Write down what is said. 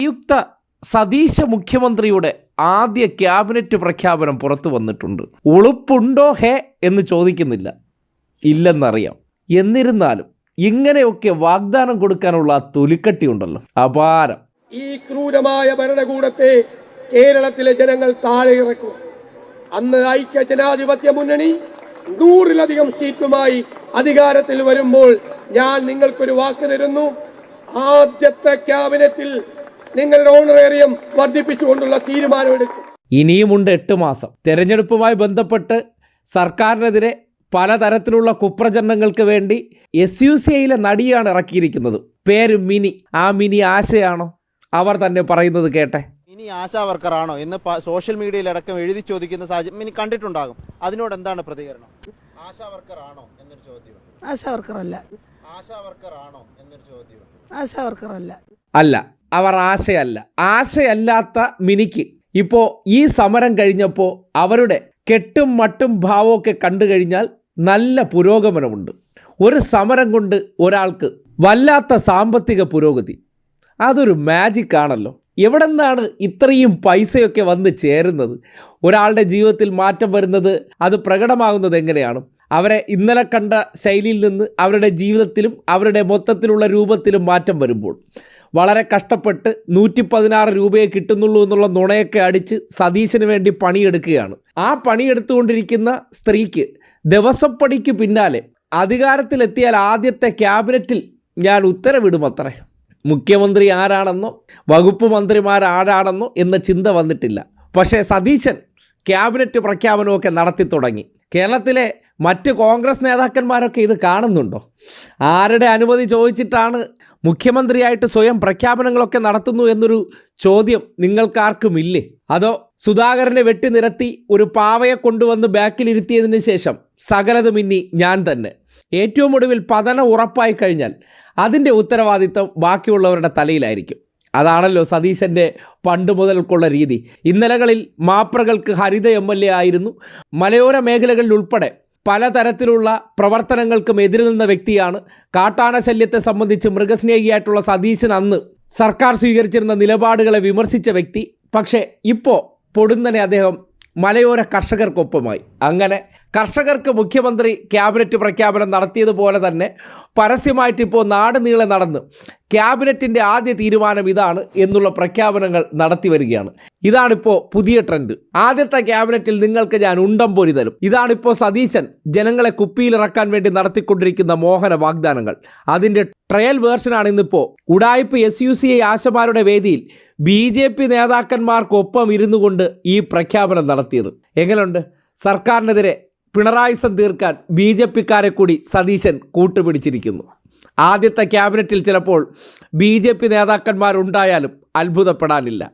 നിയുക്ത സതീശ മുഖ്യമന്ത്രിയുടെ ആദ്യ ക്യാബിനറ്റ് പ്രഖ്യാപനം പുറത്തു വന്നിട്ടുണ്ട്. ഉളുപ്പുണ്ടോ ഹേ എന്ന് ചോദിക്കുന്നില്ല. ഇല്ലെന്നറിയാം. എന്നിരുന്നാലും ഇങ്ങനെയൊക്കെ വാഗ്ദാനം കൊടുക്കാനുള്ള തൊലിക്കട്ടി ഉണ്ടല്ലോ. അപാരം. ഈ ക്രൂരമായ ഭരണകൂടത്തെ കേരളത്തിലെ ജനങ്ങൾ താഴെ ഇറക്കും അന്ന് ഐക്യ ജനാധിപത്യ മുന്നണി നൂറിലധികം സീറ്റുമായി അധികാരത്തിൽ വരുമ്പോൾ ഞാൻ നിങ്ങൾക്കൊരു വാക്ക് തരുന്നു. ആദ്യത്തെ ക്യാബിനറ്റിൽ നിങ്ങളുടെ ഓണറേറിയം വർദ്ധിപ്പിച്ചുകൊണ്ടുള്ള തീരുമാനമെടുക്കും ഇനിയുമുണ്ട് എട്ട് മാസം. തെരഞ്ഞെടുപ്പുമായി ബന്ധപ്പെട്ട് സർക്കാരിനെതിരെ പലതരത്തിലുള്ള കുപ്രചരണങ്ങൾക്ക് വേണ്ടി എസ് യു സി ഐയിലെ നടിയാണ് ഇറക്കിയിരിക്കുന്നത്. പേര് മിനി. ആ മിനി ആശയാണോ അവർ തന്നെ പറയുന്നത് കേട്ടെ? മിനി ആശാ വർക്കറാണോ എന്ന് സോഷ്യൽ മീഡിയയിലടക്കം എഴുതി ചോദിക്കുന്ന സാഹചര്യം മിനി കണ്ടിട്ടുണ്ടാകും. അതിനോട് എന്താണ് പ്രതികരണം? ആശാ വർക്കറാണോ എന്നൊരു ചോദ്യം. ആശാ വർക്കറല്ല. ആശാ വർക്കറാണോ എന്നൊരു ചോദ്യം. ആശാ വർക്കറല്ല. അല്ല അവർ ആശയല്ല. ആശയല്ലാത്ത മിനിക്ക്. ഇപ്പോൾ ഈ സമരം കഴിഞ്ഞപ്പോൾ അവരുടെ കെട്ടും മട്ടും ഭാവമൊക്കെ കണ്ടു കഴിഞ്ഞാൽ നല്ല പുരോഗമനമുണ്ട്. ഒരു സമരം കൊണ്ട് ഒരാൾക്ക് വല്ലാത്ത സാമ്പത്തിക പുരോഗതി. അതൊരു മാജിക് ആണല്ലോ. എവിടെ നിന്നാണ് ഇത്രയും പൈസയൊക്കെ വന്ന് ചേരുന്നത്? ഒരാളുടെ ജീവിതത്തിൽ മാറ്റം വരുന്നത് അത് പ്രകടമാകുന്നത് എങ്ങനെയാണ്? അവരെ ഇന്നലെ കണ്ട ശൈലിയിൽ നിന്ന് അവരുടെ ജീവിതത്തിലും അവരുടെ മൊത്തത്തിലുള്ള രൂപത്തിലും മാറ്റം വരുമ്പോൾ. വളരെ കഷ്ടപ്പെട്ട് നൂറ്റി പതിനാറ് രൂപയെ കിട്ടുന്നുള്ളൂ എന്നുള്ള നുണയൊക്കെ അടിച്ച് സതീശന് വേണ്ടി പണിയെടുക്കുകയാണ്. ആ പണിയെടുത്തുകൊണ്ടിരിക്കുന്ന സ്ത്രീക്ക് ദിവസപ്പടിക്ക് പിന്നാലെ അധികാരത്തിലെത്തിയാൽ ആദ്യത്തെ ക്യാബിനറ്റിൽ ഞാൻ ഉത്തരവിടുമത്രേ. മുഖ്യമന്ത്രി ആരാണെന്നോ വകുപ്പ് മന്ത്രിമാർ ആരാണെന്നോ എന്ന ചിന്ത വന്നിട്ടില്ല. പക്ഷേ സതീശൻ ക്യാബിനറ്റ് പ്രഖ്യാപനമൊക്കെ നടത്തി തുടങ്ങി. കേരളത്തിലെ മറ്റ് കോൺഗ്രസ് നേതാക്കന്മാരൊക്കെ ഇത് കാണുന്നുണ്ടോ? ആരുടെ അനുമതി ചോദിച്ചിട്ടാണ് മുഖ്യമന്ത്രിയായിട്ട് സ്വയം പ്രഖ്യാപനങ്ങളൊക്കെ നടത്തുന്നു എന്നൊരു ചോദ്യം നിങ്ങൾക്കാർക്കും ഇല്ലേ അതോ സുധാകരനെ വെട്ടി നിരത്തി ഒരു പാവയെ കൊണ്ടുവന്ന് ബാക്കിലിരുത്തിയതിന് ശേഷം സകലതും ഇനി ഞാൻ തന്നെ? ഏറ്റവും ഒടുവിൽ പതനം ഉറപ്പായി കഴിഞ്ഞാൽ അതിന്റെ ഉത്തരവാദിത്തം ബാക്കിയുള്ളവരുടെ തലയിലായിരിക്കും. അതാണല്ലോ സതീശന്റെ പണ്ട് മുതൽക്കുള്ള രീതി. ഇന്നലകളിൽ മാപ്രകൾക്ക് ഹരിത എം എൽ എ ആയിരുന്നു. മലയോര മേഖലകളിൽ ഉൾപ്പെടെ പലതരത്തിലുള്ള പ്രവർത്തനങ്ങൾക്കും എതിര് നിന്ന വ്യക്തിയാണ്. കാട്ടാന ശല്യത്തെ സംബന്ധിച്ച് മൃഗസ്നേഹിയായിട്ടുള്ള സതീശൻ അന്ന് സർക്കാർ സ്വീകരിച്ചിരുന്ന നിലപാടുകളെ വിമർശിച്ച വ്യക്തി. പക്ഷേ ഇപ്പോൾ പൊടുന്നനെ അദ്ദേഹം മലയോര കർഷകർക്കൊപ്പമായി. അങ്ങനെ കർഷകർക്ക് മുഖ്യമന്ത്രി ക്യാബിനറ്റ് പ്രഖ്യാപനം നടത്തിയതുപോലെ തന്നെ പരസ്യമായിട്ട് നാട് നീളെ നടന്ന് ക്യാബിനറ്റിന്റെ ആദ്യ തീരുമാനം ഇതാണ് എന്നുള്ള പ്രഖ്യാപനങ്ങൾ നടത്തി വരികയാണ്. ഇതാണിപ്പോൾ പുതിയ ട്രെൻഡ്. ആദ്യത്തെ ക്യാബിനറ്റിൽ നിങ്ങൾക്ക് ഞാൻ ഉണ്ടം പൊരി തരും. ഇതാണിപ്പോൾ സതീശൻ ജനങ്ങളെ കുപ്പിയിലിറക്കാൻ വേണ്ടി നടത്തിക്കൊണ്ടിരിക്കുന്ന മോഹന വാഗ്ദാനങ്ങൾ. അതിന്റെ ട്രയൽ വേർഷനാണ് ഇന്നിപ്പോൾ ഉടായ്പ് എസ് യു സി ഐ ആശമാരുടെ വേദിയിൽ ബി ജെ പി നേതാക്കന്മാർക്കൊപ്പം ഇരുന്നു കൊണ്ട് ഈ പ്രഖ്യാപനം നടത്തിയത്. എങ്ങനെയുണ്ട്? സർക്കാരിനെതിരെ പിണറായിസം തീർക്കാൻ ബി ജെ പിക്കാരെ കൂടി സതീശൻ കൂട്ടുപിടിച്ചിരിക്കുന്നു. ആദ്യത്തെ ക്യാബിനറ്റിൽ ചിലപ്പോൾ ബി ജെ പി നേതാക്കന്മാരുണ്ടായാലും അത്ഭുതപ്പെടാനില്ല.